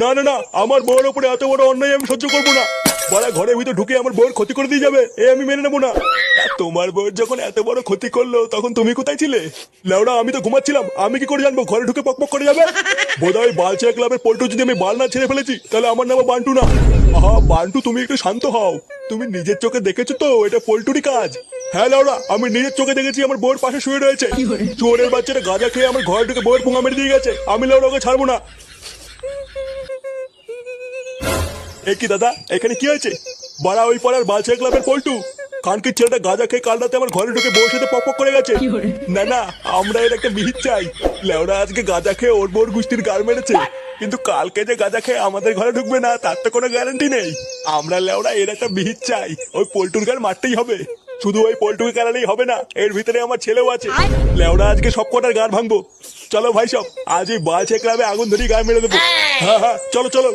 না না না আমার বউর ওপরে এত বড় অন্যায় আমি সহ্য করব না। বলা ঘরের ভিতর ঢুকে আমার বউর ক্ষতি করে দিয়ে যাবে এ আমি মেনে নেব না। তোমার বউয়ের যখন এত বড় ক্ষতি করল তখন তুমি কোথায় ছিলে? লেওড়া আমি তো ঘুমাচ্ছিলাম আমি কি করে জানব ঘরে ঢুকে পকপক করে যাবে? বোধহয় বালচা ক্লাবের পল্টু যদি আমি বাল না ছেড়ে ফেলেছি তাহলে আমার নাম বান্টু না। আহা বান্টু তুমি একটু শান্ত হও। তুমি নিজের চোখে দেখেছ তো এটা পল্টুরই কাজ। হ্যাঁ লাউরা আমি নিজের চোখে দেখেছি আমার বউয়ের পাশে শুয়ে রয়েছে। চোরের বাচ্চাটা গাঁজা খেয়ে আমার ঘরে ঢুকে বউয়ের পোঙা মেরে দিয়ে গেছে। আমি লাউরা ওকে ছাড়বো না। এ কি দাদা এখানে কি হয়েছে? বাড়া ওই পাড়ার বালচা ক্লাবের পল্টু। কানকির ছেলেটা গাঁজা খেয়ে কাল রাতে আমার ঘরে ঢুকে বউর সাথে পক করে গেছে। না না আমরা এর একটা মিহিত চাই। লেওরা আজকে গাঁজা খেয়ে ওর বোর গুষ্টির গার মেরেছে। কিন্তু কালকে যে গাঁজা খেয়ে আমাদের ঘরে ঢুকবে না তার তো কোনো গ্যারান্টি নেই। আমরা লেওরা এর একটা মিহিত চাই। ওই পল্টুর গার মারতেই হবে। শুধু ওই পল্টুকে কারণেই হবে না এর ভিতরে আমার ছেলেও আছে। লেওরা আজকে সব কটার গার ভাঙবো। চলো ভাই সব আজ এই বালচে ক্লাবে আগুন ধরি গায়ে মেরে দেবো। হ্যাঁ হ্যাঁ চলো চলো।